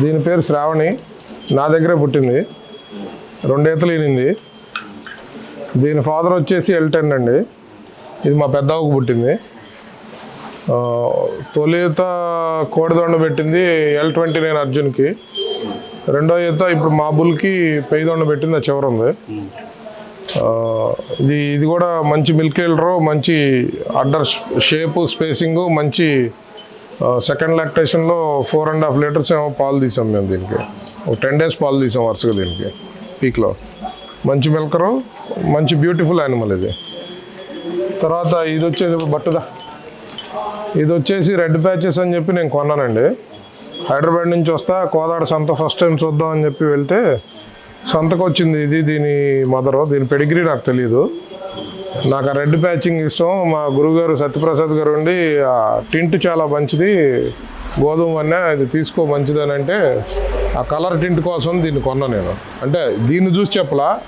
దీని పేరు శ్రావణి. నా దగ్గరే పుట్టింది. రెండేతలు ఈనింది. దీని ఫాదర్ వచ్చేసి ఎల్ టెన్ అండి. ఇది మా పెద్దవకు పుట్టింది. తొలిత తొలి కోడిదొండ పెట్టింది ఎల్ ట్వంటీ నైన్ అర్జున్కి. రెండో ఈత ఇప్పుడు మా బుల్కి పెయ్యదొండ పెట్టింది ఆ చివర ఉంది. ఇది ఇది కూడా మంచి మిల్క్ ఎల్డరు మంచి అడ్డర్ షేపు స్పేసింగు మంచి సెకండ్ లాక్టేషన్లో ఫోర్ అండ్ హాఫ్ లీటర్స్ ఏమో పాలు తీసాం మేము దీనికి. ఒక టెన్ డేస్ పాలు తీసాం వరుసగా దీనికి పీక్లో మంచి మిల్కరు మంచి బ్యూటిఫుల్ యానిమల్ ఇది. తర్వాత ఇది వచ్చేసి బట్టుదా ఇది వచ్చేసి రెడ్ ప్యాచెస్ అని చెప్పి నేను కొన్నానండి. హైదరాబాద్ నుంచి వస్తా కోదాడ సంత ఫస్ట్ టైం చూద్దాం అని చెప్పి వెళ్తే సంతకు వచ్చింది ఇది దీని మదరు దీని పెడిగ్రీ నాకు తెలియదు నాకు ఆ రెడ్ ప్యాచింగ్ ఇష్టం. మా గురుగారు సత్యప్రసాద్ గారు ఉండి ఆ టింట్ చాలా మంచిది. గోధుమ వన్న ఇది తీసుకో మంచిది అని అంటే ఆ కలర్ టింట్ కోసం దీన్ని కొన్నా నేను. అంటే దీన్ని చూసి చెప్పలా.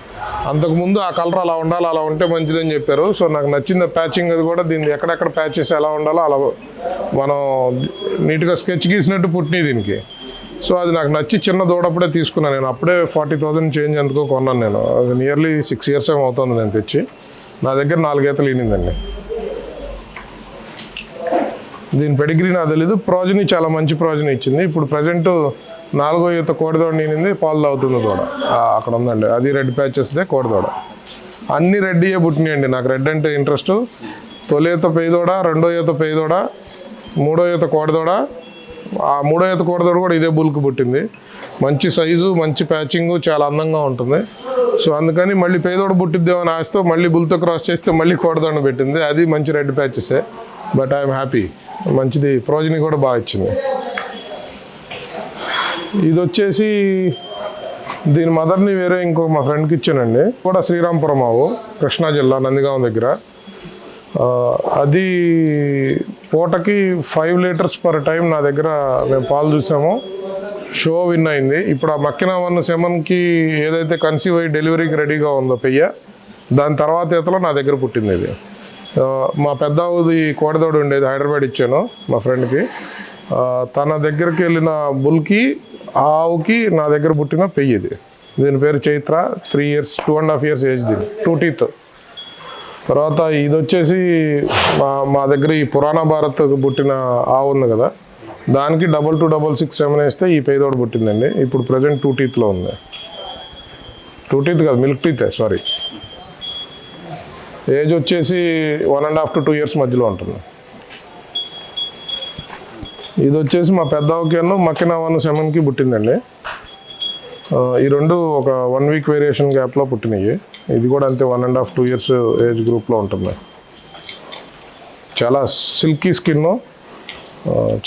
అంతకుముందు ఆ కలర్ అలా ఉండాలి అలా ఉంటే మంచిదని చెప్పారు. సో నాకు నచ్చిన ప్యాచింగ్ అది కూడా దీన్ని ఎక్కడెక్కడ ప్యాచెస్ ఎలా ఉండాలో అలా మనం నీట్గా స్కెచ్ గీసినట్టు పుట్టినాయి దీనికి. సో అది నాకు నచ్చి చిన్న దూడప్పుడే తీసుకున్నాను నేను. అప్పుడే ఫార్టీ థౌసండ్ చేంజ్ ఎందుకో కొన్నాను నేను. అది నియర్లీ సిక్స్ ఇయర్స్ ఏమవుతుంది నేను తెచ్చి. నా దగ్గర నాలుగేతలు ఈనిందండి. దీని పెడిగ్రీ నాకు తెలీదు. ప్రోజని చాలా మంచి ప్రోజని ఇచ్చింది. ఇప్పుడు ప్రజెంట్ నాలుగో ఈత కోడిదోడ నేనింది పాలు తాగుతుంది దూడ. అక్కడ ఉందండి. అది రెడ్ ప్యాచెస్దే కోడిదోడ. అన్ని రెడ్డియే పుట్టినాయండి. నాకు రెడ్ అంటే ఇంట్రెస్ట్. తొలి ఈత పెయ్యదోడ రెండో ఈత పెయ్యదోడ మూడో ఈత కోడిదోడ. ఆ మూడో ఈత కోడిదోడ కూడా ఇదే బుల్క్ పుట్టింది. మంచి సైజు మంచి ప్యాచింగ్ చాలా అందంగా ఉంటుంది. సో అందుకని మళ్ళీ పేదోడ పుట్టిద్దామని ఆశతో మళ్ళీ బుల్తో క్రాస్ చేస్తే మళ్ళీ కోడదండ పెట్టింది. అది మంచి రెడ్ ప్యాచెసే. But I'm happy. మంచిది. ప్రోజని కూడా బాగా ఇచ్చింది. ఇది వచ్చేసి దీని మదర్ని వేరే ఇంకో మా ఫ్రెండ్కి ఇచ్చానండి. కూడా శ్రీరాంపురం ఆవు కృష్ణా జిల్లా నందిగాం దగ్గర. అది పూటకి ఫైవ్ లీటర్స్ పర్ టైం నా దగ్గర మేము పాలు చూసాము. షో విన్ అయింది. ఇప్పుడు ఆ మక్కిన వన్ సెవెన్కి ఏదైతే కన్సీవ్ అయ్యి డెలివరీకి రెడీగా ఉందో పెయ్య దాని తర్వాత ఈతలో నా దగ్గర పుట్టింది ఇది. మా పెద్దవుది కోడదోడు ఉండేది హైదరాబాద్ ఇచ్చాను మా ఫ్రెండ్కి. తన దగ్గరికి వెళ్ళిన బుల్కి ఆ ఆవుకి నా దగ్గర పుట్టిన పెయ్యి ఇది. దీని పేరు Chaitra three years two and half years age దీని టూ టీత్. తర్వాత ఇది వచ్చేసి మా మా దగ్గర ఈ పురాణ భారత్ పుట్టిన ఆవు ఉంది కదా దానికి double two double six seven వేస్తే ఈ పేదోడు పుట్టిందండి. ఇప్పుడు ప్రజెంట్ టూ టీత్లో ఉంది. టూ టీత్ కాదు మిల్క్ టీతే సారీ ఏజ్ వచ్చేసి one and half to two years మధ్యలో ఉంటుంది. ఇది వచ్చేసి మా పెద్ద ఓకేను మక్కిన వన్ సెవెన్కి పుట్టిందండి. ఈ రెండు ఒక వన్ వీక్ వేరియేషన్ గ్యాప్లో పుట్టినాయి. ఇది కూడా అంతే one and half two years age గ్రూప్లో ఉంటుంది. చాలా సిల్కీ స్కిన్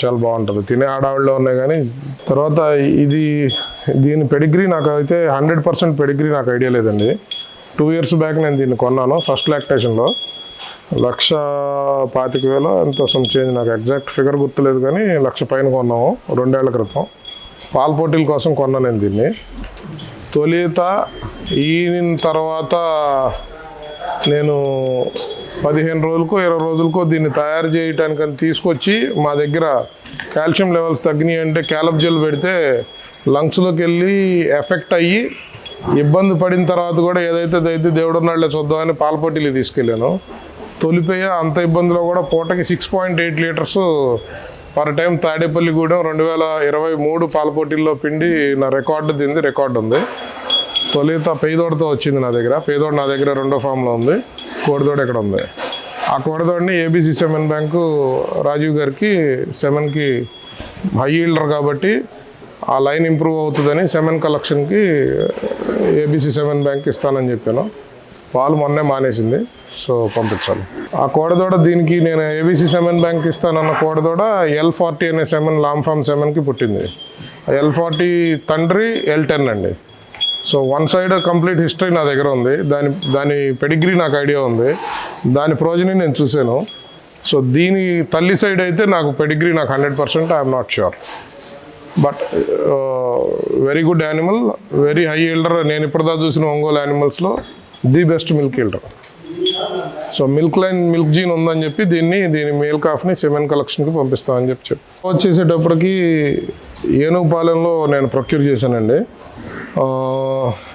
చాలా బాగుంటుంది. తినే ఆడావిడలో ఉన్నాయి కానీ తర్వాత ఇది దీని పెడిగ్రీ నాకు అయితే హండ్రెడ్ పర్సెంట్ పెడిగ్రీ నాకు ఐడియా లేదండి. టూ ఇయర్స్ బ్యాక్ నేను దీన్ని కొన్నాను ఫస్ట్ లాక్టేషన్లో లక్ష పాతిక వేల ఎంత సమ్ చేంజ్ నాకు ఎగ్జాక్ట్ ఫిగర్ గుర్తులేదు కానీ లక్ష పైన కొన్నాము రెండేళ్ళ క్రితం. పాల పోటీల కోసం కొన్నాను నేను దీన్ని. తొలిత ఈయన తర్వాత నేను పదిహేను రోజులకో ఇరవై రోజులకో దీన్ని తయారు చేయటానికని తీసుకొచ్చి మా దగ్గర కాల్షియం లెవెల్స్ తగ్గినాయి అంటే క్యాలప్ జెల్ పెడితే లంగ్స్లోకి వెళ్ళి ఎఫెక్ట్ అయ్యి ఇబ్బంది పడిన తర్వాత కూడా ఏదైతే అయితే దేవుడు ఉన్నాళ్ళే చూద్దామని పాల తీసుకెళ్ళాను. తొలిపోయి అంత ఇబ్బందిలో కూడా పూటకి six point eight litres per time Tadepalligudem రెండు వేల ఇరవై మూడు పాలపోటీల్లో పిండి నా రికార్డు దింది రికార్డు ఉంది. తొలిత పేదోడతో వచ్చింది నా దగ్గర. పేదోడు నా దగ్గర రెండో ఫామ్లో ఉంది. కోడదోడు ఇక్కడ ఉంది? ఆ కోడదోడిని ఏబీసీ సెమెన్ బ్యాంకు రాజీవ్ గారికి సెమెన్కి హై ఈల్డర్ కాబట్టి ఆ లైన్ ఇంప్రూవ్ అవుతుందని సెమెన్ కలెక్షన్కి ఏబీసీ సెమెన్ బ్యాంక్ ఇస్తానని చెప్పాను. వాళ్ళు మొన్నే మానేసింది. సో పంపించాలి. ఆ కోడదోడ దీనికి నేను ఏబీసీ సెమెన్ బ్యాంక్ ఇస్తానన్న కోడదోడ ఎల్ ఫార్టీ అనే సెమెన్ లాంగ్ ఫామ్ సెమెన్కి పుట్టింది. ఎల్ ఫార్టీ తండ్రి ఎల్ టెన్ అండి. So one side complete history నా దగ్గర ఉంది. దాని దాని పెడిగ్రీ నాకు ఐడియా ఉంది. దాని ప్రోజని నేను చూశాను. సో దీని తల్లి సైడ్ అయితే నాకు పెడిగ్రీ నాకు hundred percent I'm not sure. But very good animal very high yielder నేను ఇప్పటిదా చూసిన Ongole యానిమల్స్లో the best milk yielder so milk line milk gene ఉందని చెప్పి దీన్ని దీని మేల్ కాఫ్ని సెమెన్ కలెక్షన్కి పంపిస్తామని చెప్పి చెప్పి. వచ్చేసేటప్పటికి ఏనుగుపాలెంలో నేను ప్రొక్యూర్ చేశానండి.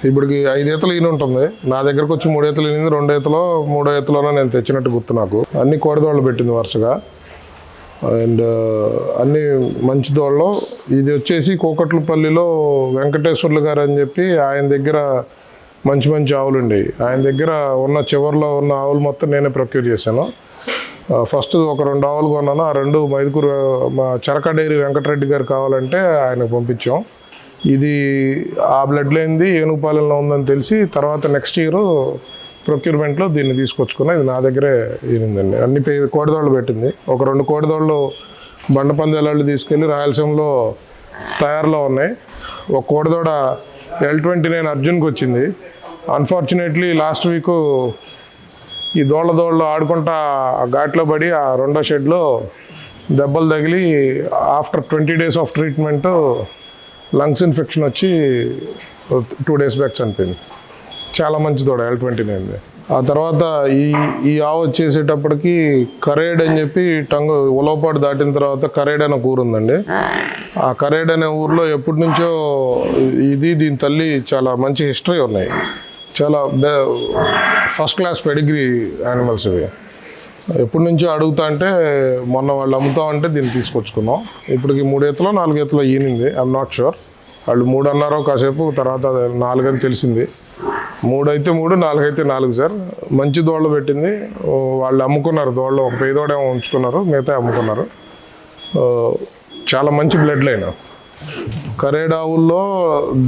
ఇప్పటికి ఐదు ఈతలు ఈయన ఉంటుంది. నా దగ్గరకు వచ్చి మూడు ఈతలు ఈనింది రెండు ఈతలో మూడో ఈతలోనే నేను తెచ్చినట్టు గుర్తు నాకు. అన్ని కోడిదోళ్ళు పెట్టింది వరుసగా. అండ్ అన్ని మంచి దోళ్ళు. ఇది వచ్చేసి కోకట్లపల్లిలో వెంకటేశ్వర్లు గారు అని చెప్పి ఆయన దగ్గర మంచి మంచి ఆవులు ఉండేవి. ఆయన దగ్గర ఉన్న చివరిలో ఉన్న ఆవులు మొత్తం నేనే ప్రొక్యూర్ చేశాను. ఫస్ట్ ఒక రెండు ఆవులు కొన్నాను. ఆ రెండు మైదుకూరు మా చరక డైరీ వెంకటరెడ్డి గారు కావాలంటే ఆయనకు పంపించాం. ఇది ఆ బ్లడ్ లైన్ది ఏనుగుపాలెంలో ఉందని తెలిసి తర్వాత నెక్స్ట్ ఇయర్ ప్రొక్యూర్మెంట్లో దీన్ని తీసుకొచ్చుకున్నా. ఇది నా దగ్గరే ఈనిందండి అన్ని పే కోడిదోళ్ళు పెట్టింది. ఒక రెండు కోడిదోళ్ళు బండ పందాలు తీసుకెళ్ళి రాయలసీమలో తయారులో ఉన్నాయి. ఒక కోడిదోడ ఎల్ ట్వంటీ నైన్ అర్జున్కి వచ్చింది. అన్ఫార్చునేట్లీ లాస్ట్ వీక్ ఈ దోళ్ళ దోళ్ళు ఆడుకుంటా ఆ ఘాట్లో పడి ఆ రెండో షెడ్లో దెబ్బలు తగిలి after twenty days of treatment lungs infection వచ్చి టూ డేస్ బ్యాక్ చనిపోయింది. చాలా మంచి దూడ ఎల్ ట్వంటీ నైన్ ఆ తర్వాత ఈ ఈ ఆవు వచ్చేసేటప్పటికి కరేడ్ అని చెప్పి టంగు ఉలవపాటు దాటిన తర్వాత కరేడ్ అనే ఊరు ఉందండి. ఆ కరేడ్ అనే ఊర్లో ఎప్పటి నుంచో ఇది దీని తల్లి చాలా మంచి హిస్టరీ ఉన్నాయి. చాలా ఫస్ట్ క్లాస్ పెడిగ్రీ యానిమల్స్ ఇవి. ఎప్పటి నుంచో అడుగుతా అంటే మొన్న వాళ్ళు అమ్ముతా అంటే దీన్ని తీసుకొచ్చుకున్నాం. ఇప్పటికి మూడేతలో నాలుగేతలో ఈనింది. ఐఎమ్ నాట్ షూర్ వాళ్ళు మూడు అన్నారో కాసేపు తర్వాత నాలుగని తెలిసింది. మూడైతే మూడు నాలుగైతే నాలుగు సార్. మంచి దోళ్ళు పెట్టింది. వాళ్ళు అమ్ముకున్నారు దోళ్ళు. ఒక పేదోడేమో ఉంచుకున్నారు మిగతా అమ్ముకున్నారు. చాలా మంచి బ్లడ్ లైన్. కరేడావుల్లో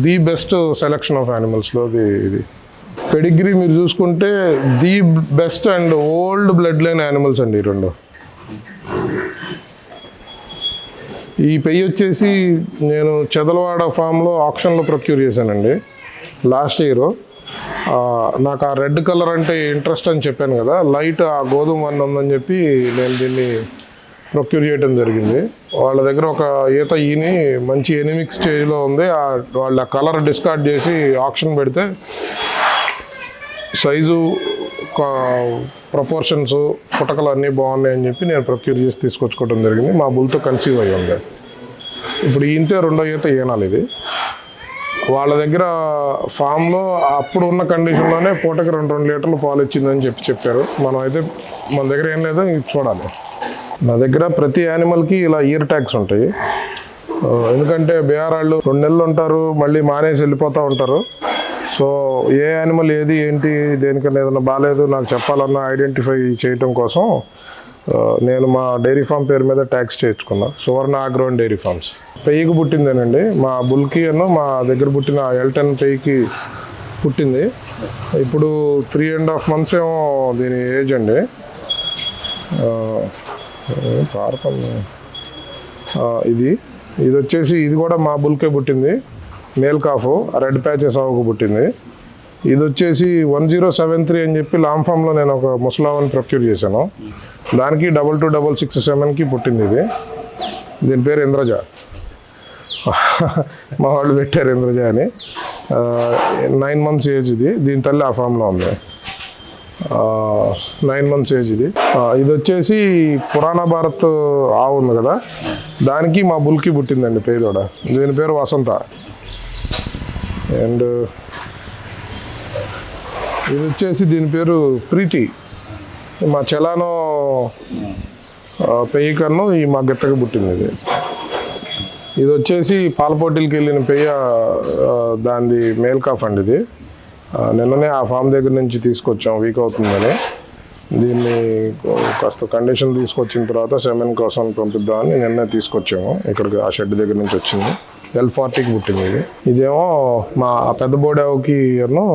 ది బెస్ట్ సెలెక్షన్ ఆఫ్ యానిమల్స్లో ఇది. పెడిగ్రీ మీరు చూసుకుంటే the best and old blood line animals అండి ఈ రెండు. ఈ పెయ్యి వచ్చేసి నేను చెదలవాడ ఫామ్లో ఆప్షన్లో ప్రొక్యూర్ చేశానండి. Last year. నాకు ఆ రెడ్ కలర్ అంటే ఇంట్రెస్ట్ అని చెప్పాను కదా లైట్ ఆ గోధుమ వన్ ఉందని చెప్పి నేను దీన్ని ప్రొక్యూర్ చేయడం జరిగింది. వాళ్ళ దగ్గర ఒక ఈత ఈని మంచి ఎనిమిక్ స్టేజ్లో ఉంది. ఆ వాళ్ళ కలర్ డిస్కార్డ్ చేసి ఆప్షన్ పెడితే సైజు ప్రపోర్షన్స్ పుటకలు అన్నీ బాగున్నాయి అని చెప్పి నేను ప్రొక్యూర్ చేసి తీసుకొచ్చుకోవడం జరిగింది. మా బుల్తో కన్సీవ్ అయ్యి ఉంది ఇప్పుడు ఈంతే రెండో ఈత ఈనాలి ఇది. వాళ్ళ దగ్గర ఫామ్లో అప్పుడు ఉన్న కండిషన్లోనే పూటకి రెండు రెండు లీటర్లు పాలు ఇచ్చిందని చెప్పి చెప్పారు. మనం అయితే మన దగ్గర ఏం లేదో ఇది చూడాలి. నా దగ్గర ప్రతి యానిమల్కి ఇలా ఇయర్ ట్యాక్స్ ఉంటాయి. ఎందుకంటే బీహార్ వాళ్ళు రెండు నెలలు ఉంటారు మళ్ళీ మానేసి వెళ్ళిపోతూ ఉంటారు. సో ఏ యానిమల్ ఏది ఏంటి దేనికన్నా ఏదైనా బాగాలేదు నాకు చెప్పాలన్నా ఐడెంటిఫై చేయటం కోసం నేను మా డైరీ ఫామ్ పేరు మీద ట్యాక్స్ చేయించుకున్నా. Suvarna agro and dairy farms పెయ్యికి పుట్టిందేనండి. మా బుల్కి అను మా దగ్గర పుట్టిన ఎల్టెన్ పెయ్యికి పుట్టింది. ఇప్పుడు త్రీ అండ్ హాఫ్ మంత్స్ ఏమో దీని ఏజ్ అండి. ఆ, ఇది. ఇది వచ్చేసి ఇది కూడా మా బుల్కే పుట్టింది. మేల్ కాఫ్ రెడ్ ప్యాచెస్ ఆవుకు పుట్టింది. ఇది వచ్చేసి వన్ జీరో సెవెన్ త్రీ అని చెప్పి లాంగ్ ఫామ్లో నేను ఒక ముసలావని ప్రొక్యూర్ చేశాను. దానికి డబల్ టూ డబల్ సిక్స్ సెవెన్కి పుట్టింది ఇది. దీని పేరు ఇంద్రజ. మా వాళ్ళు పెట్టారు ఇంద్రజ అని. నైన్ మంత్స్ ఏజ్ ఇది. దీని తల్లి ఆ ఫామ్లో ఉంది. నైన్ మంత్స్ ఏజ్ ఇది. ఇది వచ్చేసి పురాణ భారత్ ఆవు ఉంది కదా దానికి మా బుల్కి పుట్టిందండి పేదోడ. దీని పేరు వసంత. అండ్ ఇది వచ్చేసి దీని పేరు ప్రీతి. మా చలానో పెయ్యి కన్ను ఈ మా గిత్తకి పుట్టింది ఇది. ఇది వచ్చేసి పాలపోటీలకి వెళ్ళిన పెయ్య దానిది మేల్ కాఫ్ అండి ఇది. నిన్ననే ఆ ఫామ్ దగ్గర నుంచి తీసుకొచ్చాం వీక్ అవుతుందని. దీన్ని కాస్త కండిషన్ తీసుకొచ్చిన తర్వాత సెమెన్ కోసం పంపిద్దామని నిన్నే తీసుకొచ్చాము. ఇక్కడికి ఆ షెడ్ దగ్గర నుంచి వచ్చింది. ఎల్ ఫార్టీకి పుట్టింది ఇది. ఇదేమో మా పెద్ద బోడావుకి ఏమో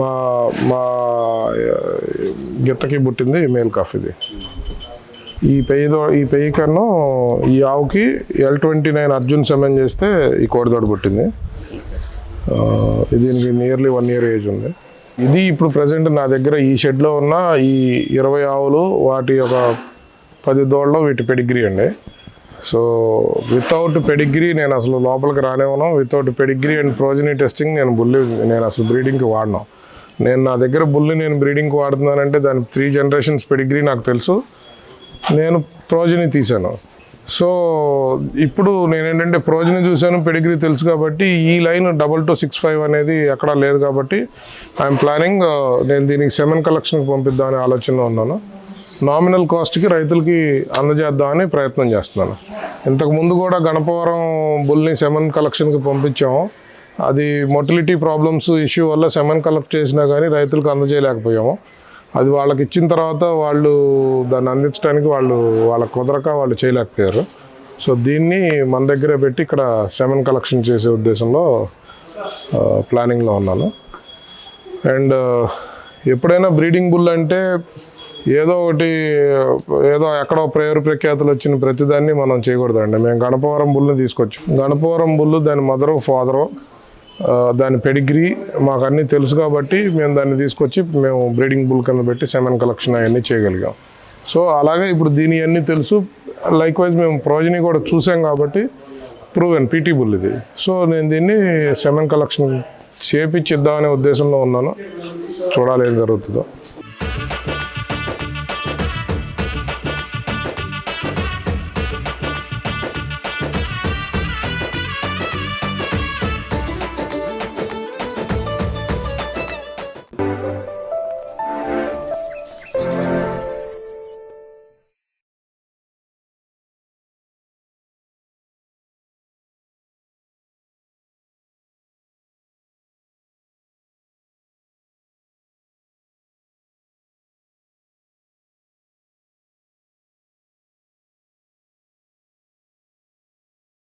మా మా గిత్తకి పుట్టింది మేల్ కాఫ్ ఇది. ఈ పెయ్యిదో ఈ పెయ్యి కన్నా ఈ ఆవుకి L twenty nine Arjun semen చేస్తే ఈ కోడిదోడు పుట్టింది. దీనికి నియర్లీ వన్ ఇయర్ ఏజ్ ఉంది. ఇది ఇప్పుడు ప్రజెంట్ నా దగ్గర ఈ షెడ్లో ఉన్న ఈ ఇరవై ఆవులు వాటి ఒక పది దోళ్ళలో వీటి పెడిగ్రీ అండి. సో వితౌట్ పెడిగ్రీ నేను అసలు లోపలికి రానివ్వను without pedigree and progeny testing నేను బుల్లి నేను అసలు బ్రీడింగ్కి వాడను. నేను నా దగ్గర బుల్లి నేను బ్రీడింగ్కి వాడుతున్నానంటే దాని త్రీ జనరేషన్స్ పెడిగ్రీ నాకు తెలుసు. నేను ప్రోజనీ తీశాను. సో ఇప్పుడు నేను ఏంటంటే ప్రోజని చూశాను పెడిగ్రీ తెలుసు కాబట్టి ఈ line double two six five అనేది ఎక్కడా లేదు కాబట్టి ఐఎమ్ ప్లానింగ్ uh, నేను దీనికి సెమెన్ కలెక్షన్కి పంపిద్దామని ఆలోచనలో ఉన్నాను. నామినల్ కాస్ట్కి రైతులకి అందజేద్దామని ప్రయత్నం చేస్తున్నాను. ఇంతకు ముందు కూడా గణపవరం బుల్ని సెమెన్ కలెక్షన్కి పంపించాము అది మొటిలిటీ ప్రాబ్లమ్స్ ఇష్యూ వల్ల సెమెన్ కలెక్ట్ చేసినా కానీ రైతులకు అందజేయలేకపోయాము. అది వాళ్ళకి ఇచ్చిన తర్వాత వాళ్ళు దాన్ని అందించడానికి వాళ్ళు వాళ్ళ కుదరక వాళ్ళు చేయలేకపోయారు. సో దీన్ని మన దగ్గరే పెట్టి ఇక్కడ సెమెన్ కలెక్షన్ చేసే ఉద్దేశంలో ప్లానింగ్లో ఉన్నాను. అండ్ ఎప్పుడైనా బ్రీడింగ్ బుల్ అంటే ఏదో ఒకటి ఏదో ఎక్కడో ప్రేయర్ ప్రఖ్యాతులు వచ్చిన ప్రతిదాన్ని మనం చేయకూడదండి. మేము గణపవరం బుల్ని తీసుకొచ్చాం. గణపవరం బుల్లు దాని మదరు ఫాదరు దాని పెడిగ్రీ మాకు అన్నీ తెలుసు కాబట్టి మేము దాన్ని తీసుకొచ్చి మేము బ్రీడింగ్ బుల్ కింద పెట్టి సెమెన్ కలెక్షన్ అవన్నీ చేయగలిగాం. సో అలాగే ఇప్పుడు దీని అన్నీ తెలుసు. లైక్ వైజ్ మేము ప్రోజని కూడా చూసాం కాబట్టి ప్రూవెన్ పీటీ బుల్ ఇది. సో నేను దీన్ని సెమెన్ కలెక్షన్ చేపించిద్దామనే ఉద్దేశంలో ఉన్నాను. చూడాలి ఏం జరుగుతుందో.